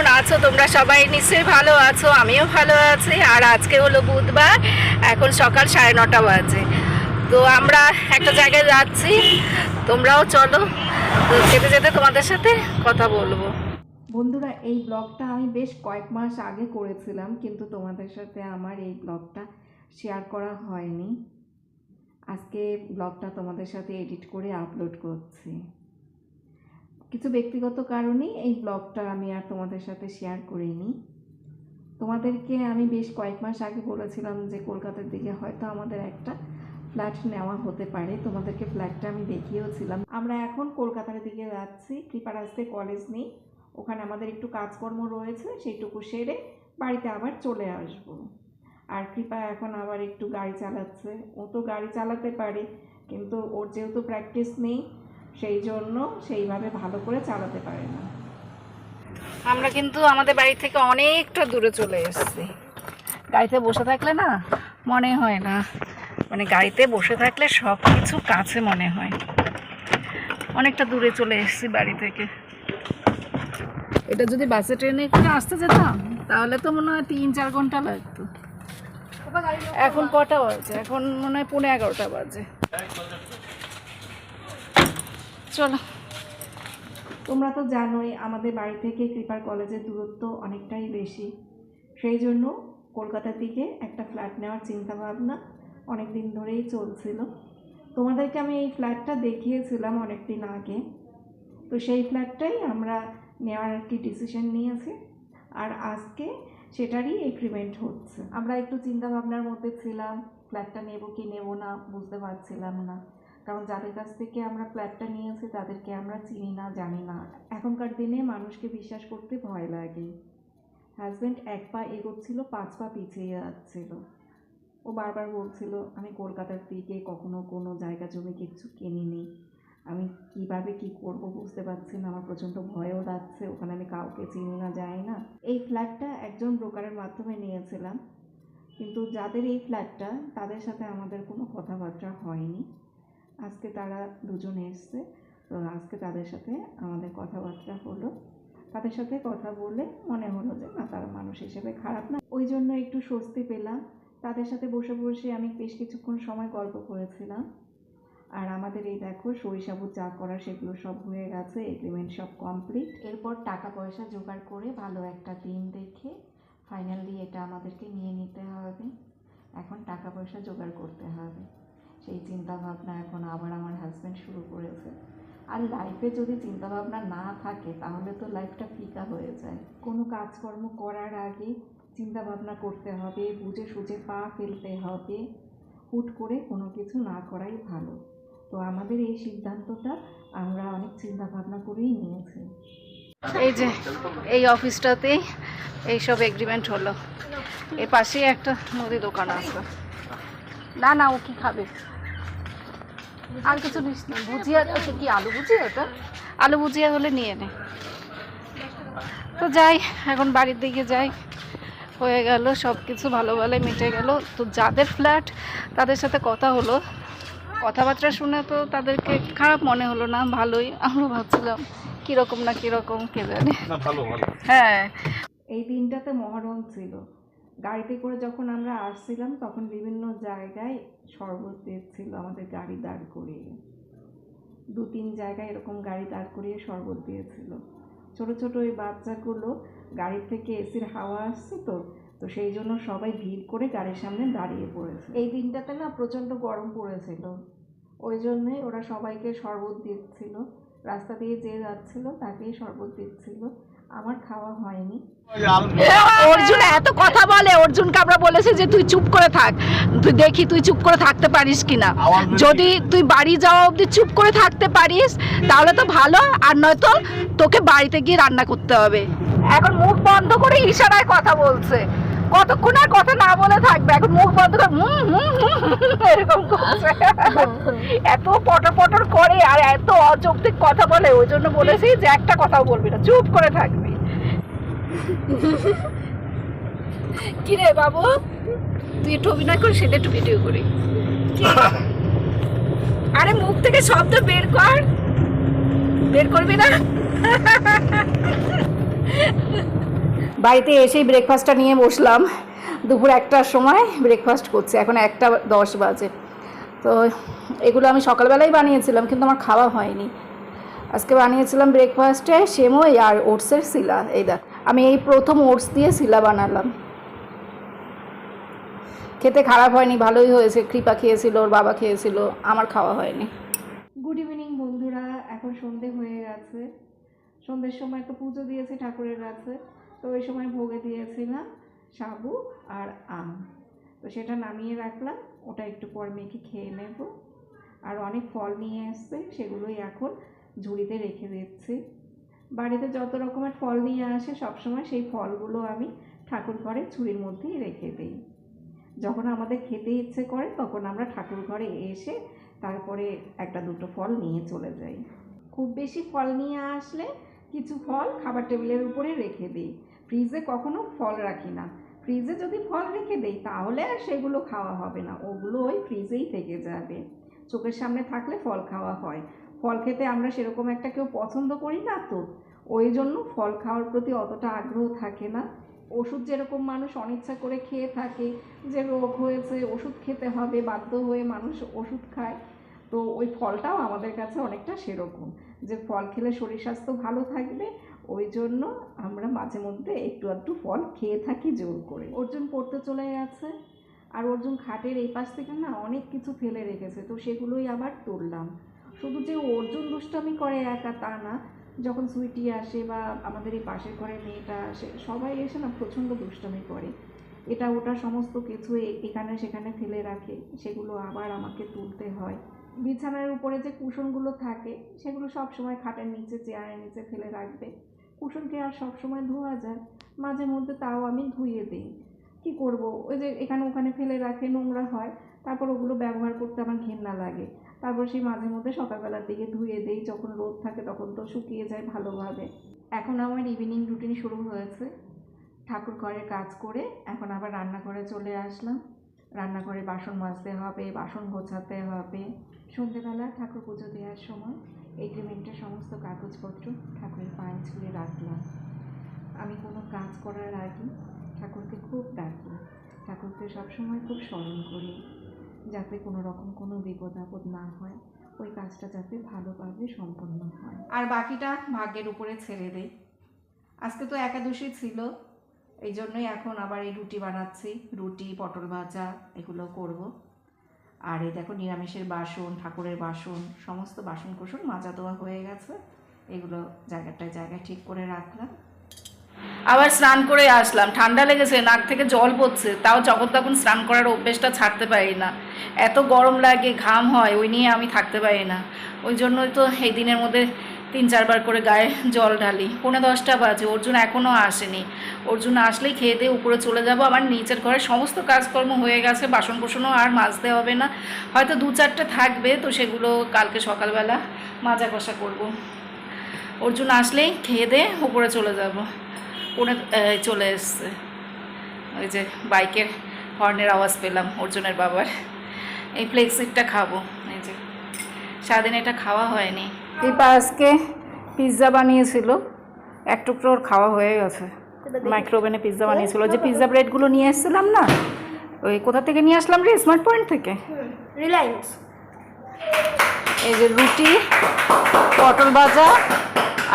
কেমন আছো? তোমরা সবাই নিশ্চয়ই ভালো আছো, আমিও ভালো আছি। আর আজকে হলো বুধবার, এখন সকাল সাড়ে নটা বাজে। তো আমরা একটা জায়গায় যাচ্ছি। তোমরাও চলো, তো যেতে যেতে তোমাদের সাথে কথা বলব। বন্ধুরা, এই ব্লগটা আমি বেশ কয়েক মাস আগে করেছিলাম, কিন্তু তোমাদের সাথে আমার এই ব্লগটা শেয়ার করা হয়নি। আজকে ব্লগটা তোমাদের সাথে এডিট করে আপলোড করছি। কিছু ব্যক্তিগত কারণেই এই ব্লগটা আমি আর তোমাদের সাথে শেয়ার করিনি। তোমাদেরকে আমি বেশ কয়েক মাস আগে বলেছিলাম যে কলকাতার দিকে হয়তো আমাদের একটা ফ্ল্যাট নেওয়া হতে পারে। তোমাদেরকে ফ্ল্যাটটা আমি দেখিয়েওছিলাম। আমরা এখন কলকাতার দিকে যাচ্ছি। কৃপা রাস্তায় কলেজ নেই। ওখানে আমাদের একটু কাজকর্ম রয়েছে, সেইটুকু সেরে বাড়িতে আবার চলে আসব। আর কৃপা এখন আবার একটু গাড়ি চালাচ্ছে। ও তো গাড়ি চালাতে পারে, কিন্তু ওর যেহেতু প্র্যাকটিস নেই সেই জন্য সেইভাবে ভালো করে চালাতে পারে না। আমরা কিন্তু আমাদের বাড়ি থেকে অনেকটা দূরে চলে এসেছি। গাড়িতে বসে থাকলে না মনে হয় না। মানে গাড়িতে বসে থাকলে সব কিছু কাছে মনে হয়। অনেকটা দূরে চলে এসেছি বাড়ি থেকে। এটা যদি বাসে, ট্রেনে করে আসতে যেতাম, তাহলে তো মনে হয় তিন, চার ঘণ্টা লাগতো। এখন কটা বাজে? এখন মনে হয় পৌনে এগারোটা বাজে। চলো। তোমরা তো জানোই আমাদের বাড়ি থেকে কৃপার কলেজের দূরত্ব অনেকটাই বেশি। সেই জন্য কলকাতার দিকে একটা ফ্ল্যাট নেওয়ার চিন্তাভাবনা অনেক দিন ধরেই চলছিল। তোমাদেরকে আমি এই ফ্ল্যাটটা দেখিয়েছিলাম অনেক দিন আগে। তো সেই ফ্ল্যাটটাই আমরা নেওয়ার আর কি ডিসিশন নিয়েছি আর আজকে সেটারই এগ্রিমেন্ট হচ্ছে। আমরা একটু চিন্তাভাবনার মধ্যে ছিলাম ফ্ল্যাটটা নেব কি নেব না বুঝতে পারছিলাম না। কারণ যাদের কাছ থেকে আমরা ফ্ল্যাটটা নিয়েছি তাদেরকে আমরা চিনি না, জানি না। এখনকার দিনে মানুষকে বিশ্বাস করতে ভয় লাগে। হাজব্যান্ড এক পা এগোচ্ছিল, পাঁচ পা পিছিয়ে যাচ্ছিল। ও বারবার বলছিল, আমি কলকাতার দিকে কখনো কোনো জায়গা জমি কিছু কিনিনি। আমি কীভাবে কি করব বুঝতে পারছি না। আমার প্রচণ্ড ভয়ও লাগছে। ওখানে আমি কাউকে চিনি না, যাই না। এই ফ্ল্যাটটা একজন ব্রোকারের মাধ্যমে নিয়েছিলাম। কিন্তু যাদের এই ফ্ল্যাটটা তাদের সাথে আমাদের কোনো কথাবার্তা হয়নি। আজকে তারা দুজন এসছে তো আজকে তাদের সাথে আমাদের কথাবার্তা হলো। তাদের সাথে কথা বলে মনে হলো যে, না, তারা মানুষ হিসেবে খারাপ না। ওই জন্য একটু স্বস্তি পেলাম। তাদের সাথে বসে বসে আমি বেশ কিছুক্ষণ সময় গল্প করেছিলাম। আর আমাদের এই দেখো, সরিষাবু চা করা সেগুলো সব হয়ে গেছে এগ্রিমেন্ট সব কমপ্লিট এরপর টাকা পয়সা জোগাড় করে ভালো একটা দিন দেখে ফাইনালি এটা আমাদেরকে নিয়ে নিতে হবে। এখন টাকা পয়সা জোগাড় করতে হবে। সেই চিন্তা ভাবনা এখন আবার আমার হাজব্যান্ড শুরু করেছে। আর লাইফে যদি চিন্তা ভাবনা না থাকে তাহলে তো লাইফটা ফিকা হয়ে যায়। কোনো কাজকর্ম করার আগে চিন্তা ভাবনা করতে হবে বুঝে সুঝে পা ফেলতে হবে হুট করে কোনো কিছু না করাই ভালো। তো আমাদের এই সিদ্ধান্তটা আমরা অনেক চিন্তা ভাবনা করেই নিয়েছি। এই যে এই অফিসটাতেই এইসব এগ্রিমেন্ট হলো। এর পাশেই একটা মুদি দোকান আছে। না না ও কি খাবে? আর কিছু নিস না। ভুজিয়া ওটা কি? আলু ভুজিয়া ওটা আলু ভুজিয়া হলে নিয়ে নে। তো যাই এখন বাড়ির দিকে যাই। হয়ে গেল সব কিছু ভালো ভালো মিটে গেল। তো যাদের ফ্ল্যাট তাদের সাথে কথা হলো। কথাবার্তা শুনে তো তাদেরকে খারাপ মনে হলো না ভালোই। আমরা ভাবছিলাম কীরকম না কীরকম কে জানে। না ভালো ভালো। হ্যাঁ। এই দিনটাতে মহরম ছিল। গাড়িতে করে যখন আমরা আসছিলাম, তখন বিভিন্ন জায়গায় শরবত দিচ্ছিল আমাদের গাড়ি দাঁড় করিয়ে। দু তিন জায়গায় এরকম গাড়ি দাঁড় করিয়ে শরবত দিয়েছিল। ছোট ছোট ওই বাচ্চাগুলো গাড়ি থেকে এসির হাওয়া আসছে তো তো সেই জন্য সবাই ভিড় করে গাড়ির সামনে দাঁড়িয়ে পড়েছে। এই দিনটাতে না প্রচণ্ড গরম পড়েছিল। ওই জন্যই ওরা সবাইকে শরবত দিচ্ছিল। রাস্তা দিয়ে যে যাচ্ছিল তাকেই শরবত দিচ্ছিল। আমার খাওয়া হয়নি। অর্জুন এত কথা বলে অর্জুনকে আমরা বলেছি যে তুই চুপ করে থাক। তুই দেখি তুই চুপ করে থাকতে পারিস কিনা। যদি তুই বাড়ি যাওয়া অবধি চুপ করে থাকতে পারিস তাহলে তো ভালো। আর নয়তো তোকে বাড়িতে গিয়ে রান্না করতে হবে। এখন মুখ বন্ধ করে ইশারায় কথা বলছে। কতক্ষণ আর কথা না বলে থাকবে? এখন মুখ বন্ধ করে হুম হুম এরকম করছে। এত পটর পটর করে আর এত অযৌক্তিক কথা বলে, ওই জন্য বলেছি যে একটা কথাও বলবি না, চুপ করে থাকবি। কি রে বাবু? তুই একটু অভিনয় কর সেটা একটু ভিডিও করি। আরে মুখ থেকে শব্দ বের কর। বের করবি না? বাড়িতে এসেই ব্রেকফাস্টটা নিয়ে বসলাম। দুপুর একটার সময় ব্রেকফাস্ট করছি, এখন একটা দশ বাজে। তো এগুলো আমি সকালবেলাই বানিয়েছিলাম, কিন্তু আমার খাওয়া হয়নি। আজকে বানিয়েছিলাম ব্রেকফাস্টে সেমই আর ওটসের শিলা, এই দেখ। আমি এই প্রথম ওটস দিয়ে শিলা বানালাম। খেতে খারাপ হয়নি, ভালোই হয়েছে। কৃপা খেয়েছিল, ওর বাবা খেয়েছিল, আমার খাওয়া হয়নি। গুড ইভিনিং বন্ধুরা। এখন সন্ধে হয়ে গেছে। সন্ধ্যের সময় তো পুজো দিয়েছি ঠাকুরের কাছে। তো ওই সময় ভোগে দিয়েছিলাম সাবু আর আম। তো সেটা নামিয়ে রাখলাম, ওটা একটু পর মেখে খেয়ে নেব। আর অনেক ফল নিয়ে এসছে, সেগুলোই এখন ঝুড়িতে রেখে দিচ্ছি। বাড়িতে যত রকমের ফল নিয়ে আসে সবসময় সেই ফলগুলো আমি ঠাকুর ঘরে ঝুড়ির মধ্যেই রেখে দিই। যখন আমাদের খেতে ইচ্ছে করে, তখন আমরা ঠাকুর ঘরে এসে তারপরে একটা দুটো ফল নিয়ে চলে যাই। খুব বেশি ফল নিয়ে আসলে কিছু ফল খাবার টেবিলের উপরে রেখে দিই। ফ্রিজে কখনো ফল রাখি না। ফ্রিজে যদি ফল রেখে দেই, তাহলে আর সেগুলো খাওয়া হবে না। ওগুলো ওই ফ্রিজেই থেকে যাবে। চোখের সামনে থাকলে ফল খাওয়া হয়। ফল খেতে আমরা সেরকম একটা কেউ পছন্দ করি না তো। ওই জন্য ফল খাওয়ার প্রতি অতটা আগ্রহ থাকে না। ওষুধ যেরকম মানুষ অনিচ্ছা করে খেয়ে থাকে, যে রোগ হয়েছে, ওষুধ খেতে হবে, বাধ্য হয়ে মানুষ ওষুধ খায়, তো ওই ফলটাও আমাদের কাছে অনেকটা সেরকম। যে ফল খেলে শরীর স্বাস্থ্য ভালো থাকবে, ওই জন্য আমরা মাঝে মধ্যে একটু একটু ফল খেয়ে থাকি জোর করে। অর্জুন পড়তে চলে গেছে, আর অর্জুন খাটের এই পাশ থেকে না অনেক কিছু ফেলে রেখেছে, তো সেগুলোই আবার তুললাম। শুধু যে অর্জুন দুষ্টামি করে একা তা না, যখন সুইটি আসে বা আমাদের এই পাশের ঘরে মেয়েটা আসে, সবাই এসে না প্রচণ্ড দুষ্টামি করে। এটা ওটা সমস্ত কিছু এখানে সেখানে ফেলে রাখে, সেগুলো আবার আমাকে তুলতে হয়। বিছানার উপরে যে কুশনগুলো থাকে, সেগুলো সব সময় খাটের নিচে চেয়ারের নিচে ফেলে রাখবে। কুশনকে আর সব সময় ধোয়া যায়, মাঝে মধ্যে তাও আমি ধুয়ে দিই। কি করব? ওই যে এখানে ওখানে ফেলে রাখে নোংরা হয়, তারপর ওগুলো ব্যবহার করতে আমার ঘেন্না লাগে। তারপর সেই মাঝে মধ্যে সকালবেলার দিকে ধুয়ে দেই, যখন রোদ থাকে তখন তো শুকিয়ে যায় ভালোভাবে। এখন আমার ইভিনিং রুটিন শুরু হয়েছে। ঠাকুর ঘরের কাজ করে এখন আবার রান্নাঘরে চলে আসলাম। রান্নাঘরে বাসন মাজতে হবে, বাসন গোছাতে হবে। সন্ধেবেলা ঠাকুর পুজো দেওয়ার সময় এগ্রিমেন্টের সমস্ত কাগজপত্র ঠাকুরের পায়ে ছুঁয়ে রাখলাম। আমি কোনো কাজ করার আগে ঠাকুরকে খুব ডাকি। ঠাকুরকে সবসময় খুব স্মরণ করি, যাতে কোনো রকম কোনো বিপদ আপদ না হয়। ওই কাজটা যাতে ভালোভাবে সম্পন্ন হয়। আর বাকিটা ভাগ্যের উপরে ছেড়ে দেই। আজকে তো একাদশী ছিল এই জন্যই এখন আবার এই রুটি বানাচ্ছি। রুটি, পটল ভাজা, এগুলো করব। আর এই দেখো নিরামিষের বাসন, ঠাকুরের বাসন, সমস্ত বাসন কোসন মাজা দেওয়া হয়ে গেছে। এগুলো জায়গাটায় জায়গায় ঠিক করে রাখলাম। আবার স্নান করে আসলাম। ঠান্ডা লেগেছে, নাক থেকে জল পড়ছে। তাও যখন তখন স্নান করার অভ্যেসটা ছাড়তে পারি না। এত গরম লাগে, ঘাম হয়, ওই নিয়ে আমি থাকতে পারি না। ওই জন্যই তো এই দিনের মধ্যে তিন চারবার করে গায়ে জল ঢালি। পৌনে দশটা বাজে, অর্জুন এখনও আসেনি। অর্জুন আসলেই খেয়ে দিয়ে উপরে চলে যাব। আমার নিচের ঘরে সমস্ত কাজকর্ম হয়ে গেছে বাসন কোসনও আর মাজতে হবে না। হয়তো দু চারটে থাকবে, তো সেগুলো কালকে সকালবেলা মাজা কষা করব। অর্জুন আসলেই খেয়ে দিয়ে উপরে চলে যাব। এই চলে এসছে। ওই যে বাইকের হর্নের আওয়াজ পেলাম অর্জুনের বাবার। এই ফ্লেক্সিটটা খাব। এই যে, সারাদিন এটা খাওয়া হয়নি। দীপা আজকে পিৎজা বানিয়েছিল। এক টুকরো ওর খাওয়া হয়ে গেছে। মাইক্রোওভেনে পিৎজা বানিয়েছিল। যে পিৎজা ব্রেডগুলো নিয়ে এসেছিলাম না ওই কোথা থেকে নিয়ে আসলাম রে? স্মার্ট পয়েন্ট থেকে? রিলায়েন্স এই যে রুটি পটল ভাজা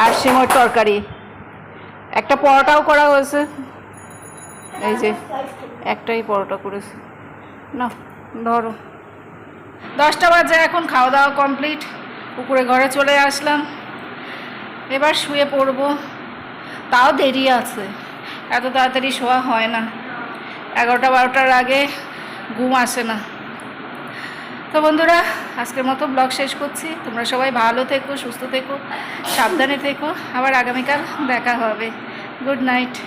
আর সিমর তরকারি। একটা পরোটাও করা হয়েছে। এই যে একটাই পরোটা করেছে। না ধরো। দশটা বাজে এখন খাওয়া দাওয়া কমপ্লিট উপরে ঘরে চলে আসলাম। এবার শুয়ে পড়ব। তাও দেরি আছে। এত তাড়াতাড়ি শোয়া হয় না। এগারোটা, বারোটার আগে ঘুম আসে না। তো বন্ধুরা, আজকের মতো ব্লগ শেষ করছি। তোমরা সবাই ভালো থেকো, সুস্থ থেকো, সাবধানে থেকো। আবার আগামীকাল দেখা হবে। Good night.